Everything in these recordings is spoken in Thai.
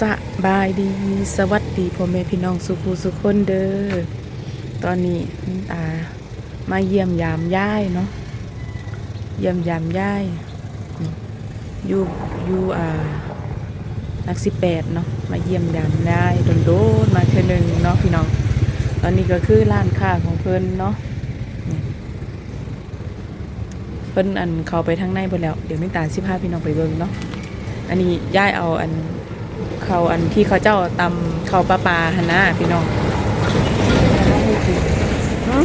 สบายดีสวัสดีพ่อแม่พี่น้องสุภูสุคนเด้อตอนนี้มินตามาเยี่ยมยามย่ายเนาะเยี่ยมยามย่ายอยู่อยู่อ่านักสิบแปดเนาะมาเยี่ยมยามย่ายโดนโดนมาเทื่นึงเนาะพี่น้อง ตอนนี้ก็คือร้านค้าของเพิ่นเนาะเพิ่นอันเขาไปทางในหมดแล้ว เดี๋ยวมิตาสิพาพี่น้องไปเบิ่งเนาะอันนี้ย่ายเอาอัน เขาอันที่เขาเจ้าตำเขาปลาปลาหนนะพี่น้องหืม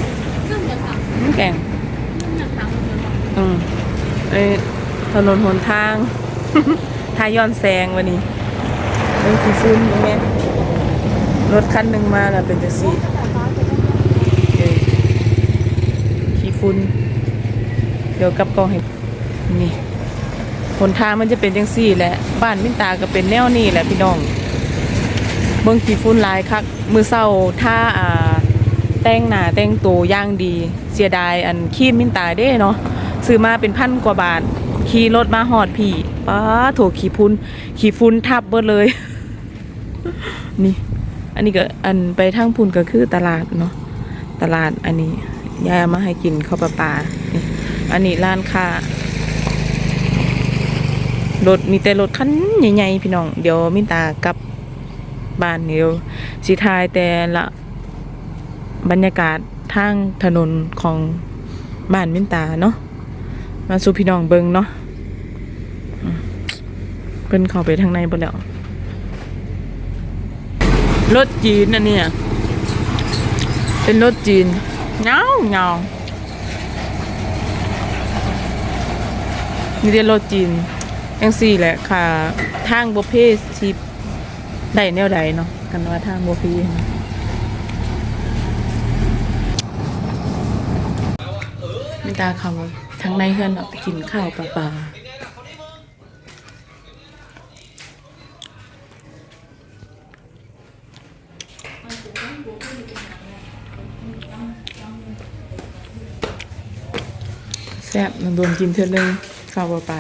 หืมแกงอืมเอ้ยถนนหนทางทายย้อนแซงวันนี้เอ้ยขี้ฟุ้นตรงนี้รถคันหนึ่งมาแล้วเป็นจะสีเอ้ยขี้ฟุ้นเดี๋ยวกลับกองให้นี่ หนทางมันจะเป็นจังซี่แหละ บ้านมินตาก็เป็นแนวนี้แหละพี่น้อง เบิ่งขี้ฝุ่นลายคัก มือเศร้าถ้าอ่าแต่งหน้าแต่งตัวย่างดี เสียดายอันคีมมินตาเด้เนาะซื้อมาเป็นพันกว่าบาท ขี่รถมาหอดพี่ป้าโถขี้ฝุ่นขี้ฝุ่นทับเบิดเลย นี่ อันนี้ก็อันไปทางพุ่นก็คือตลาดเนาะตลาดอันนี้ยายมาให้กินข้าวปลาปลาอันนี้ร้านค้า รถมีแต่รถคันใหญ่ๆพี่น้อง เดี๋ยวมินตากับบ้านเดี๋ยวสิทายแต่ละบรรยากาศทางถนนของบ้านมินตาเนาะมาสู่พี่น้องเบิงเนาะเพิ่นเข้าไปทางในบ่แล้วรถจีนอันเนี้ยเป็นรถจีนเงาเงานี่เรียกรถจีน จังสี่แหละค่ะ ทางบุฟเฟ่สิได้แนวใดเนาะกันว่าทางบุฟเฟ่เนาะมิตาเขาทางในเฮือนเนาะไปกินข้าวปลาปลาแซ่บมันโดนกินเท่านึงข้าวปลาปลา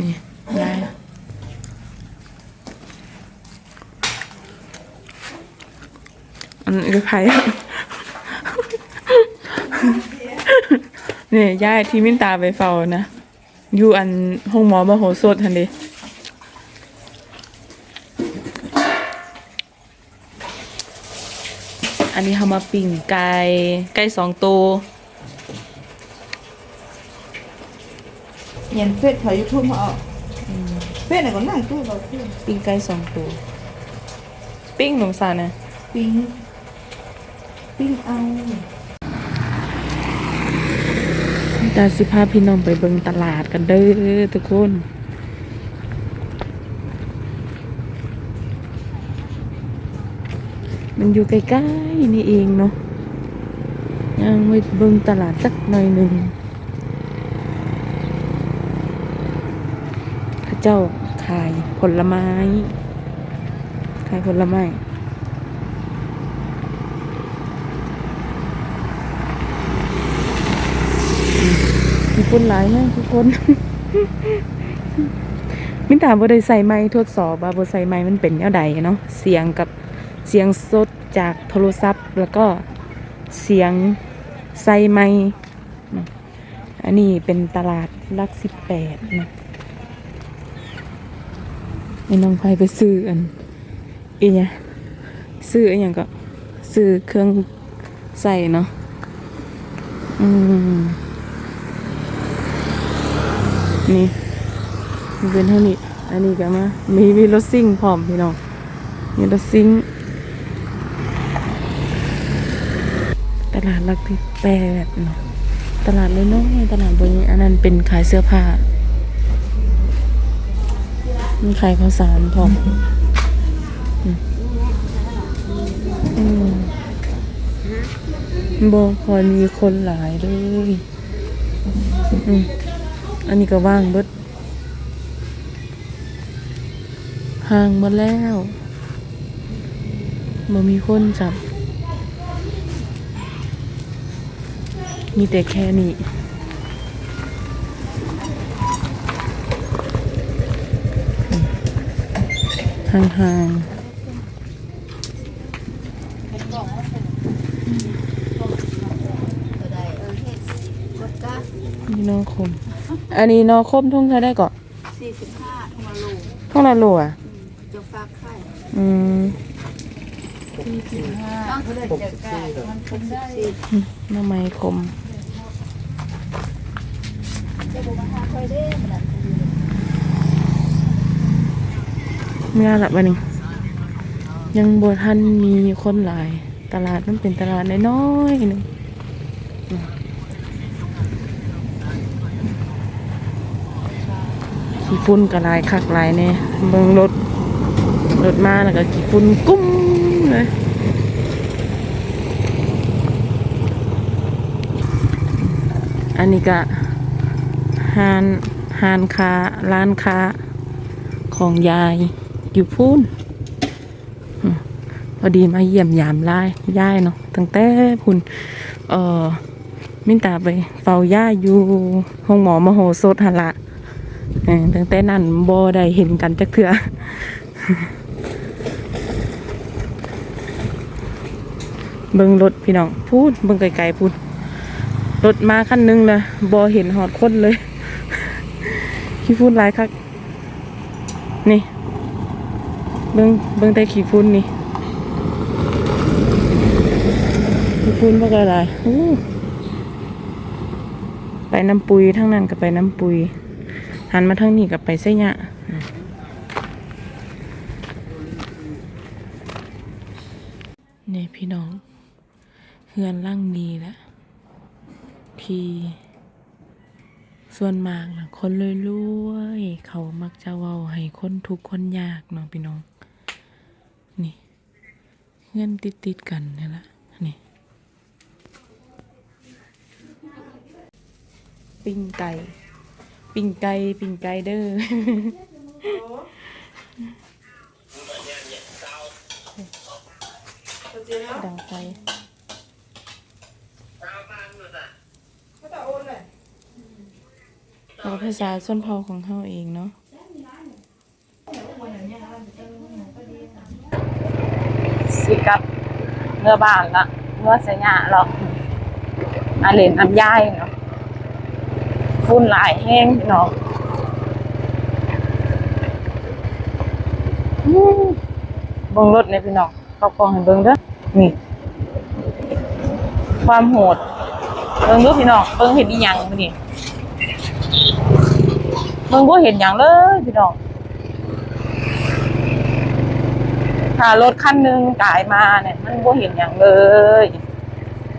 นี่ยาย อันนี้ก็ไผ่นี่ยายที่มินตาไปเฝ้านะอยู่อันห้องหมอมโหสถทันเดีอันนี้เขามาปิ่งไก่ไก่สองตัว nhìn phết thấy youtube họ phết này có nàng tôi vào phết ปิ้งไก่สองตัว ปิ้งหนูสานะ pin pin ao ตาสิพาพี่น้องไปเบิงตลาดกันเด้อทุกคนมันอยู่ใกล้ๆนี่เองเนาะยังไปเบิ่งตลาดสักหน่อยหนึ่งเข้าเจ้าขายผลไม้ ขายผลไม้ มี คนหลายแม่ทุกคน มินถามว่าได้ใส่ไม้ทดสอบว่าบ่ใส่ไม้มันเป็นแนวใดเนาะเสียงกับเสียงสดจากโทรศัพท์ แล้วก็เสียงใส่ไม้อันนี้เป็นตลาดลักสิบแปดนะไอ้น้องไพไปซื้ออันอีเนี่ยซื้ออันอย่างก็ซื้อเครื่องใส่เนาะอืม นี่มันเป็นเท่านี้ อันนี้ก็มามีมีรถซิ่งพร้อมพี่น้องมีรถซิ่งตลาดลักที่แปดเนาะตลาดเลยน้อยตลาดบนนี้อันนั้นเป็นขายเสื้อผ้ามีขายข้าวสารพร้อมอืมอืมบอกคอยมีคนหลายเลยอืม อันนี้ก็ว่างเบิดห่างมาแล้วมันมีคนจับ มีแต่แค่นี้ห่างๆนี่น้องคม อันนี้นอคมทุ่งเท่าได้ก่อน45ทุ่งละโลทุ่งละโลอะจะฝากไข่อืมต้องเขาเดินเจอกะมันเป็นได้หน้ำไม้คมจะบ่มาหาค่อยเด้มันเมื่อละบันนี้ยังบ่ทันมีคนหลาย ตลาดมันเป็นตลาดน้อยๆหนึงอืม ขี้ฝุ่นก็ลายคักลายแน่เบิ่งรถรถมาแล้วก็ขี้ฝุ่นกุ้มเลยอันนี้ก็หานหานค้าร้านค้าของยายอยู่พูนพอดีมาเยี่ยมยามล่ายยายเนาะตั้งแต่พุ่นเอ่อมินตาไปเฝ้าย่าอยู่ห้องหมอมโหสถหละ ตั้งแต่นั้นบ่ได้เห็นกันจักเถื่อเบิ่งรถพี่น้องพูดเบิ่งไกลๆพูดรถมาคันหนึงเลยบ่เห็นหอดคนเลยขี้พูดหลายคักนี่เบิ้งเบิ้งแต่ขี้ฝุ่นนี่ขี้ฝุ่นว่าอะไรไปน้ำปุยทั้งนั้นก็ไปน้ำปุย หันมาทางนี้ก็ไปไสยะนี่พี่น้องเฮือนล่างนี้แหละพี่ส่วนมากนะคนรวยๆเขามักจะเว้าให้คนทุกคนยากเนาะพี่น้อง นี่เงื่อนติดติดๆกันนี่ละนี่ ปิ้งไก่ ปิงไก่ปิงไก่เด้อดังไฟเอาภาษาส้นเผาของเฮาเองเนาะสิกับเมื่อบานละเมื่อสัญญาหรอกอาเลนน้ำย่ายเนาะ ฝุ่นหลายแห้งเนาะอืมเบิ่งรถเนี่ยพี่น้องเข้ากองให้เบิ่งเด้อนี่ ความโหดเบิ่งดูพี่น้องเบิ่งเห็นอีหยังนี้เบิ่งบ่เห็นหยังเลยพี่น้องถ้ารถคันหนึ่งกายมาเนี่ย มันบ่เห็นอย่างเลย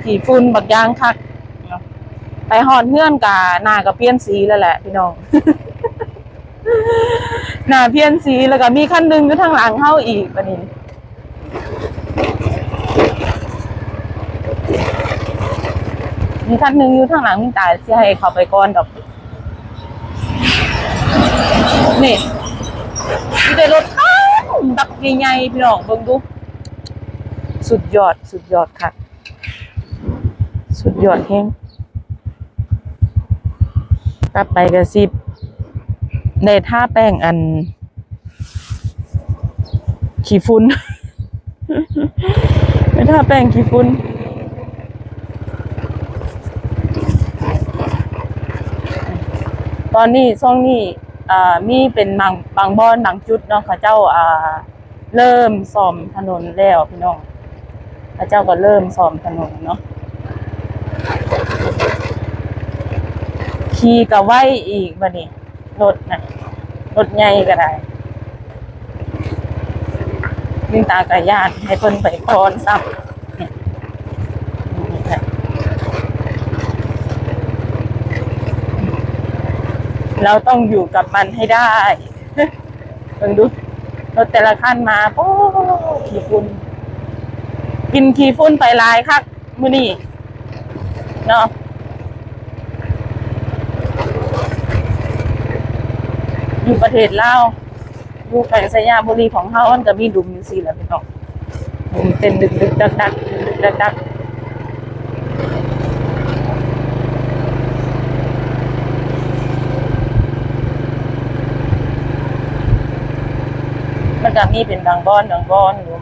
ขี่ฝุ่นบักยางคัก ไปหอนเพื่อนกาหน้าก็เปลี่ยนสีแล้วแหละพี่น้อง หน้าเปลี่ยนสีแล้วก็มีคันหนึ่งอยู่ทางหลังเฮาอีกบัดนี้มีคันหนึ่งอยู่ทางหลังมินตายสิให้เขาไปก่อนดอกนี่มีแต่รถข้างบักใหญ่ๆพี่น้องเบิ่งดูสุดยอด สุดยอดค่ะ สุดยอดแฮง กลับไปก็สิได้ท่าแป้งอัน ขี้ฝุ่นได้ท่าแป้งขี้ฝุ่นตอนนี้ช่วงนี้อ่ามีเป็นบางบางบอนบางจุดเนาะเขาเจ้าอ่าเริ่มซ่อมถนนแล้วพี่น้องเขาเจ้าก็เริ่มซ่อมถนนเนาะ ขี่ก็ไว้อีกบัดนี้รถนะรถใหญ่ก็ได้มินตากระยานให้เพิ่นไปก่อนซ้ำเนี่ยนี่ค่ะเราต้องอยู่กับมันให้ได้เพิ่งดูรถแต่ละคันมาโอ้ขี้ฝุ่นกินขี้ฝุ่นไปลายคักมือนี้เนาะ อยู่ประเทศลาวอยู่แขวงสยามบุรีของเฮามันก็มีดุมอยู่สี่แหละพี่น้องดุมเป็นดึกดึกดักดักดึกดักดักมันก็มีเป็นบางบอนบางบอนอยู่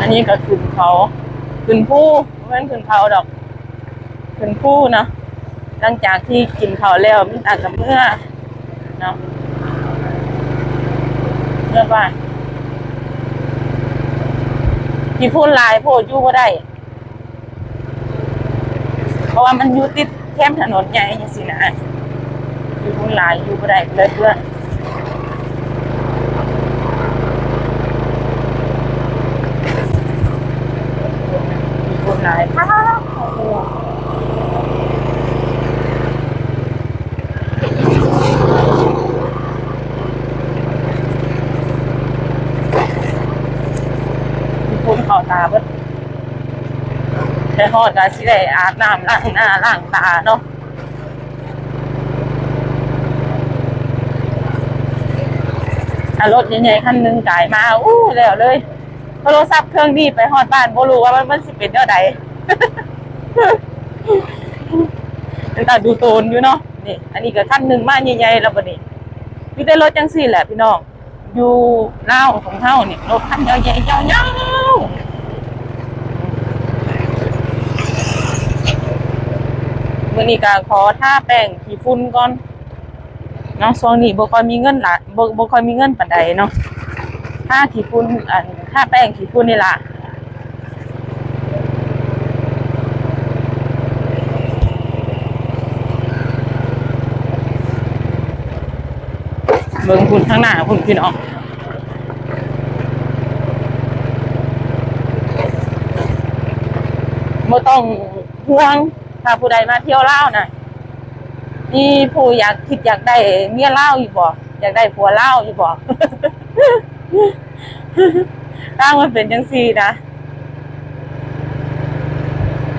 อันนี้ก็ขึ้นเขาขึ้นผู้ไม่เป็นขึ้นเขาดอกขึ้นผู้เนาะหลังจากที่กินเขาแล้วมันอาจจะเมื่อเนาะเมื่อว่ากี่พูนหลายโพดยู่ก็ได้ เพราะว่ามันอยู่ติดแคมถนนใหญ่ยังสินะอยู่พูนหลายอยู่ก็ได้เลยเพื่อนอยู่พูนหลายอ้าวโอ้โหอยู่พูนเข่าตาเบิด ได้ฮอดกาสิได้อาบน้ำล้างหน้าล้างตาเนาะอารถใหญ่ๆคันหนึ่งจ่ายมาอู้แล้วเลยโทรศัพท์เครื่องนี้ไปฮอดบ้านบ่รู้ว่ามันมันสิเป็นเท่าใดเป็นตาดูโตนอยู่เนาะนี่ อันนี้ก็คันหนึ่งมาใหญ่ๆแล้วบัดนี้มีแต่รถจังซี่แหละพี่น้อง อยู่ล่าของเฮาเนี่ยรถคันใหญ่ๆยาวๆ มื่อนี้ก็ขอท่าแป้งขี้ฝุ่นก่อนเนาะช่วงนี้บ่ค่อยมีเงินละบ่บ่ค่อยมีเงินปานใดเนาะท่าขี้ฝุ่นอันท่าแป้งขี้ฝุ่นนี่ล่ะเบิ่งคุณข้างหน้าคุณพี่น้องบ่ต้องห่วง ถ้าผู้ใดมาเที่ยวเล่าน่ะนี่ผู้อยากคิดอยากได้เมียเล่าอยู่บ่อยากได้ผัวเล่าอยู่บ่ตั้งมันเป็นจังซีนะ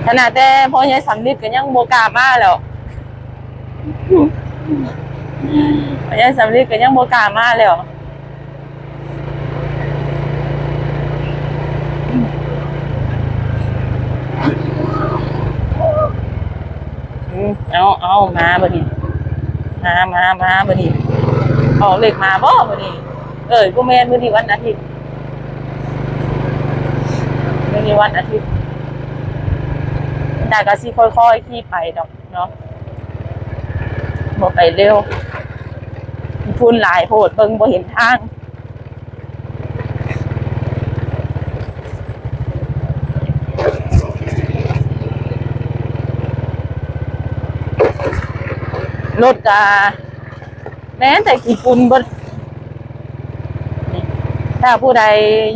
ขนาดแต่พ่อใหญ่สำลิดก็ยังโมกามาแล้วพ่อใหญ่สำลิดก็ยังโมกามาแล้ว เอาเอามาบ่นี่มามามาบ่นี่ออกเลขมาบ่บ่นี่เอ้ยบ่แม่นมื้อนี้วันอาทิตย์มื้อนี้วันอาทิตย์แต่ก็สิค่อยๆขี่ไปดอกเนาะบ่ไปเร็วมีฝุ่นหลายโพดเบิ่งบ่เห็นทาง รถกาแม้แต่กี่ปุ่นบนถ้าผู้ใด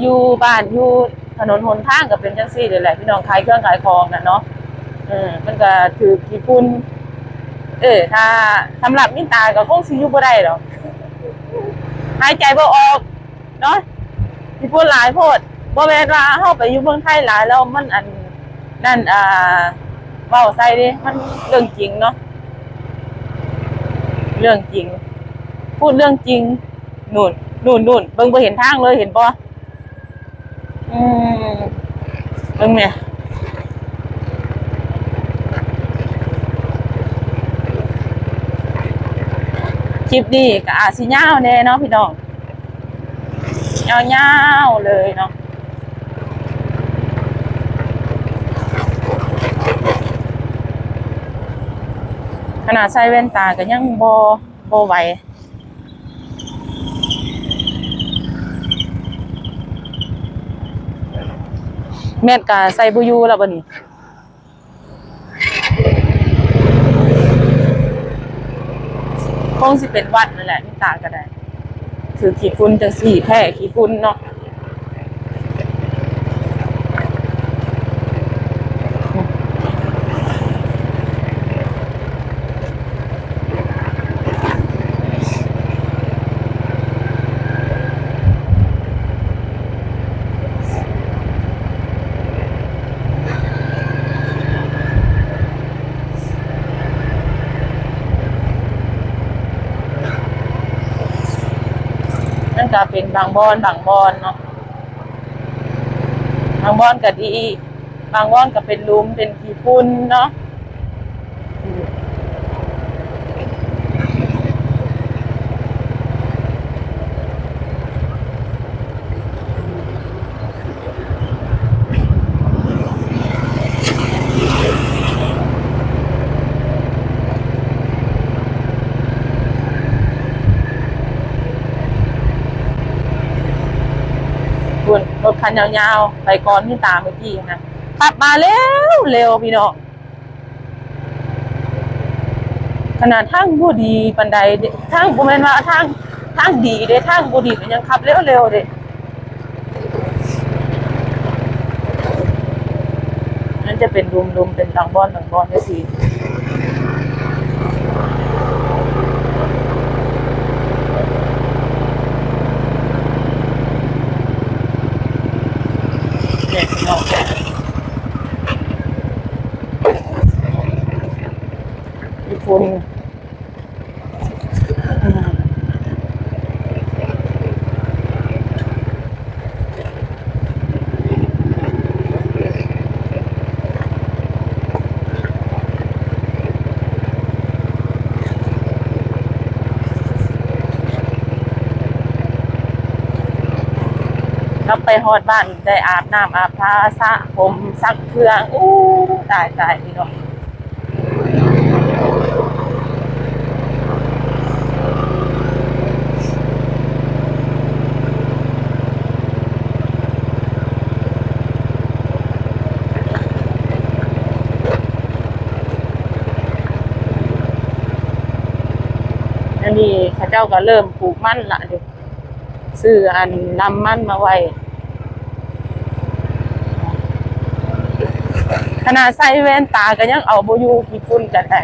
อยู่บ้านอยู่ถนนหนทางก็เป็นจังซี่เลยแหละพี่น้องขายเครื่องขายของน่ะเนาะเออมันก็ถือกี่ปุ่นเออ ถ้าสำหรับมินตาก็คงสิอยู่บ่ได้หรอกหายใจบ่ออก เนาะกี่ปุ่นหลายโพดบ่แม่นว่าเฮาไปอยู่เมืองไทยหลายแล้วมันอันนั่นอ่าเว้าใส่ดิมันเรื่องจริงเนาะ เรื่องจริง พูดเรื่องจริงนู่นนู่นนู่นเบิ่งบ่เห็นทางเลยเห็นปะอืมเบิ่งเนี่ยคลิปนี้ก็อาจสิยาวแน่เนาะพี่น้องยาวๆเลยเนาะ ขนาดใส่แว่นตาก็ยังบ่บ่ไหวแม่นกะใส่บุยูแล้วบัดนี้คงสิเป็นวัดนั่นแหละนี่ตาก็ได้ คือขี้ฝุ่นจังสี่แพ้ขี้ฝุ่นเนาะ บางบอนบางบอนเนาะบางบอนก็ดี บางบอนก็เป็นลุมเป็นขี้ฝุ่นเนาะ คันยาวๆ ไปก่อนที่ตามเมื่อกี้นะขับมาเร็วเร็วพี่น้องขนาดทางบูดีปันได้ทางบูแมนว่าทางทางดีเด้ทางบูดีมันยังขับเร็วเร็วๆเด้นั่นจะเป็นรุมๆเป็นต่างบอนต่างบอนได้สิเนี่ยพี่น้อง มีฝุ่นอืมกลับไปฮอดบ้านได้อาบน้ำอาบท่าสระผมซักเครื่องอู้ตายตายพี่น้องอันนี้ เข้าเจ้าก็เริ่มปลูกมั่นละเด็กซื้ออันนำมั่นมาไว้ขนาดใส่แว่นตาก็ยังเอาบอยู่กี่ฝุ่นกันได้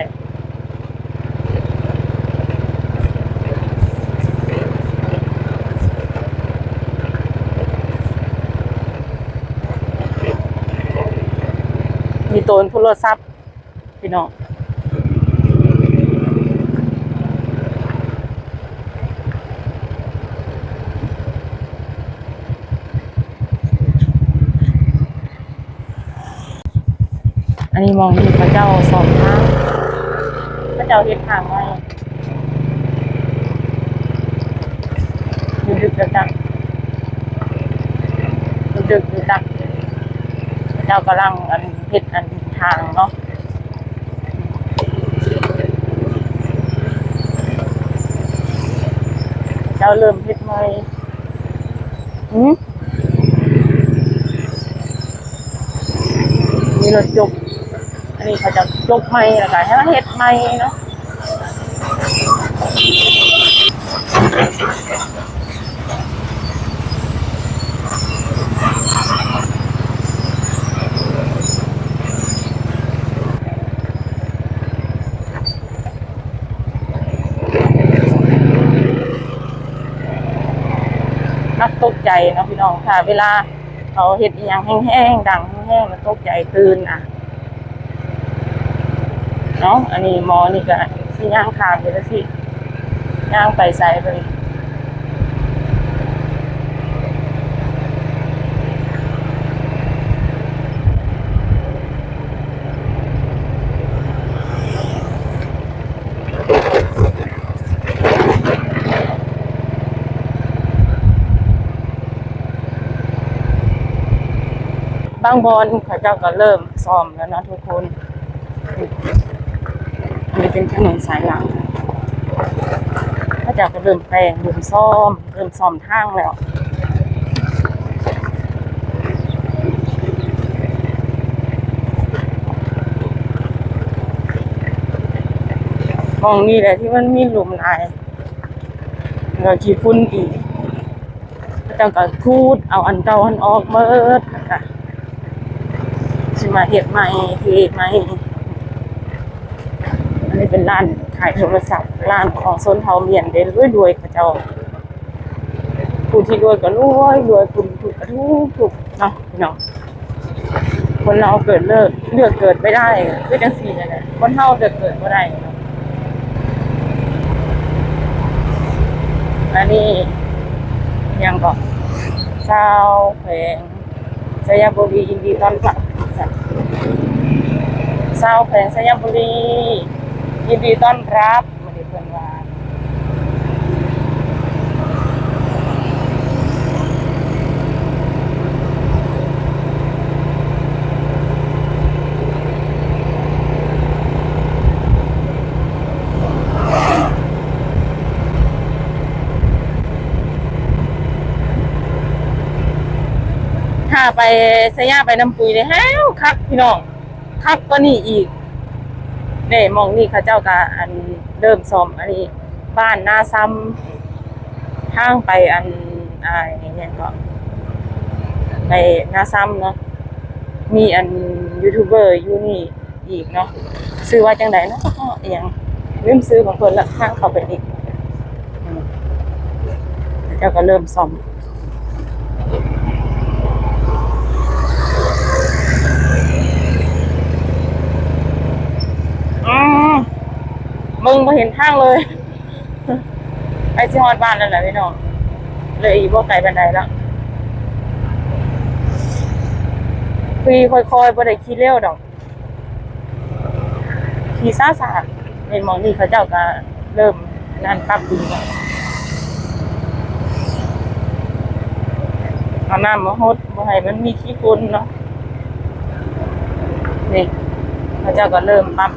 มีโตนโทรศัพท์พี่น้อง มองที่พระเจ้าสองทางพระเจ้าเฮ็ดทางไว้ดึกๆดักๆดึกๆดักๆพระเจ้ากำลังอันเฮ็ดอันทางเนาะพระเจ้าเริ่มเฮ็ดใหม่หืมมีรถจก อันนี้เขาจะยกไม้แล้วก็ให้มันเฮ็ดไม้เนาะนักตกใจนะพี่น้องค่ะ เวลาเขาเฮ็ดอย่างแห้งๆดังแห้งๆมันตกใจตื่นอะ เนาะอันนี้มอนี่ก็สิย่างคามไปแล้วสิย่างไปใส่ไปบางบอนเขาเจ้าก็เริ่มซ้อมแล้วนะทุกคน นนี้เป็นถนนสายหลังพระเจ้าก็เริ่มแปลงเริ่มซ่อมเริ่มซ่อมทางแล้วมองนี่แหละที่มันมีหลุมลายเราขี้ฝุ่นอีกพระเจ้าก็คูดเอาอันเก่าอันออกเมิดนะคะสิมาเห็ดใหม่เทใหม่ นนี้เป็นร้านขายโทรศัพท์ร้านของโซนเทาเมียนเด้รวยรวยเขาเจ้าผู้ที่รวยก็รวยรวยคุณถูกก็ทุกถูกเนาะพี่น้องคนเราเกิดเลิกเลือกเกิดไม่ได้คือจังสี่นั่นแหละคนเฮาเลือกเกิดไม่ได้เนาะอันนี้ยังก็ชาวแขวงสยามบุรียินดีต้อนรับชาวแขวงสยามบุรี ยินดีต้อนรับมาดีเพื่อนว่าถ้าไปสยาไปน้ำปุ๋ยเลยแฮ้วคักพี่น้องคักก็นี่อีก เนี่ยมองนี่เข้าเจ้าก็อันเริ่มซ่อมอันนี้บ้านนาซ้ำทางไปอันอ่าอย่างเงี้ยก็ไปนาซ้ำเนาะมีอันยูทูบเบอร์อยู่นี่อีกเนาะซื้อว่าจังไดเนาะอหย่างลืมซื้อของเพิ่นละทางเขาไปอีกเจ้าก็เริ่มซ่อม อืม มึงมาเห็นทางเลย ไปสิฮอดบ้านแล้วแหละพี่น้อง เลยอีกบ่ไกลบันไดแล้วคือค่อยๆบ่ได้ขี่เร็วดอกขี่ซ่าๆในหมองนี่เขาเจ้าก็เริ่มนั่นปรับปรุงแล้วเอาน้ำมาฮดบ่ให้มันมีขี้ฝุ่นเนาะนี่เขาเจ้าก็เริ่มปรับ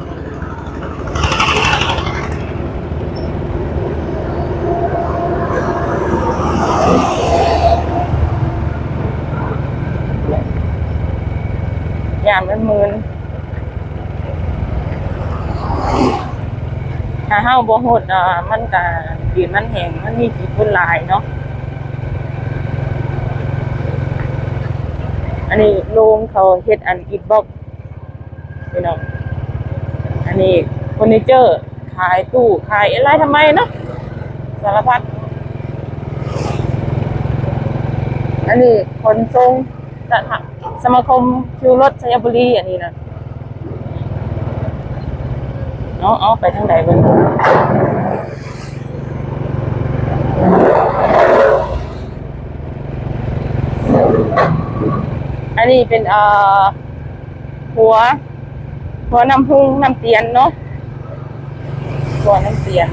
อย่างมันมืนถ้า เฮาบ่หดอ่ามันก็ดินมันแห้งมันมีกี่ฝุ่นหลายเนาะอันนี้โรงเขาเฮ็ดอันอิฐบล็อกพี่น้องอันนี้เฟอร์นิเจอร์ขายตู้ขายอะไรทำไมเนาะสารพัดอันนี้ขนส่งสถาสมาคมคิวรถชัยบุรีอันนี้นะ เอาเอาไปทางไหนเบ้างอันนี้เป็นเอ่อหัว หัวน้ำพุงน้ำเตียนเนาะหัวน้ำเตียน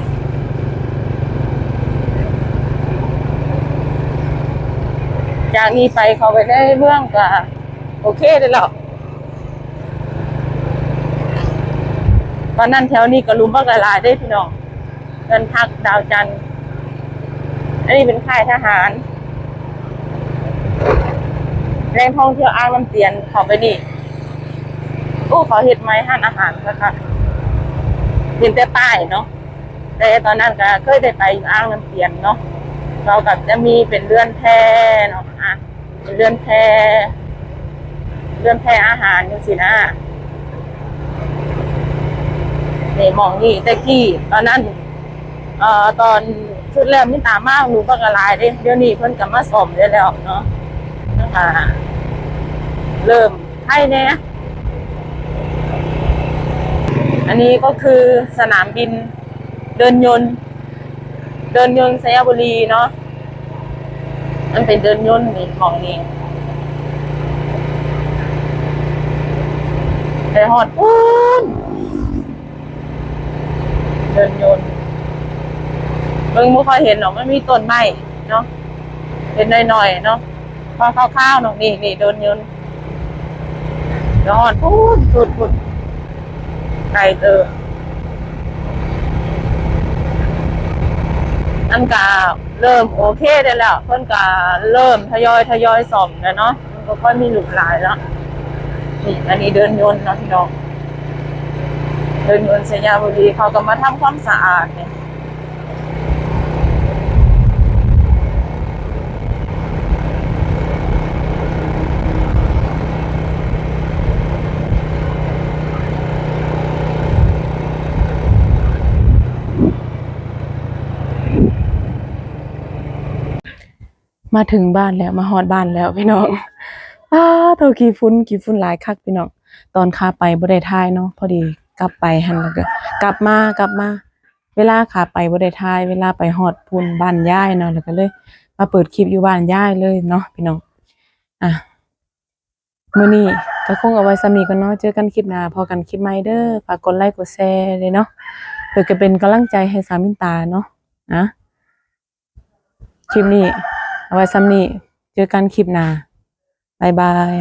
จากนี้ไปเขาไปได้เมืองก็โอเคเลยหรอกต อนนั้นแถวนี้ก็รุมบักละลายได้พี่น้องเดินพักดาวจันทร์อันนี้เป็นค่ายทหาร แรงท่องเที่ยวอ้างน้ำเตียนขาไปนี่อู้ขาเห็ดไม้ห้านอาหารก็ค่ะเห็นแต่ป้ายเนาะแต่ตอนนั้นก็เคยได้ไปอ้างน้ำเตียนเนาะเรากับจะมีเป็นเรือนแพเนาะอะเป็นเรือนแพเรือนแพอาหารจังสินะ นี่มองนี่แต่กี้ตอนนั้นเอ่อตอนชุดแรกมิตามากหนูก็กระลายเด้เดี๋ยวนี้เพิ่นก็มาสมได้แล้วเนาะนะคะเริ่มให้แน่อันนี้ก็คือสนามบินเดินยนต์ เดินยนต์สยบุรีเนาะมันเป็นเดินยนต์นี่ของนี่แต่หอดปูน เดินยนต์เบิ่งไม่ค่อยเห็นหรอกมันมีต้นไม้เนาะเป็นหน่อยๆเนาะพอข้าวๆหนองนี่นี่เดินยนต์เดี๋ยวหอดปูนสุดปุดไกลเตออันกาเริ่มโอเคได้แล้ว เพิ่นกาเริ่มทยอยทยอยส่อมแล้วเนาะมันก็ค่อยมีหลุมหลายแล้วนี่อันนี้เดินยนต์เนาะพี่น้อง ดินยนต์สยามบุรีเขาก็มาทำความสะอาดเนี่ยมาถึงบ้านแล้วมาฮอดบ้านแล้วพี่น้องอ้าเท่ากี่ฟุ้นกี่ฟุ้นหลายคักพี่น้อง ตอนขาไปบ่ได้ทายเนาะพอดี กลับไปหันแล้วก็กลับมากลับมา เวลาขาไปบ่ได้ทาย เวลาไปฮอดพุ่นบ้านยายเนาะแล้วก็เลย มาเปิดคลิปอยู่บ้านยายเลยเนาะพี่น้องอะมื้อนี้ก็คงเอาไว้สำนีก่อนเนาะเจอกันคลิปหน้าพอกันคลิปใหม่เด้อฝากกดไลค์กดแชร์เลยเนาะเพื่อจะเป็นกำลังใจให้สามินตาเนาะนะคลิปนี้ เอาไว้ซ้ำนี้เจอกันคลิปหน้าบายบาย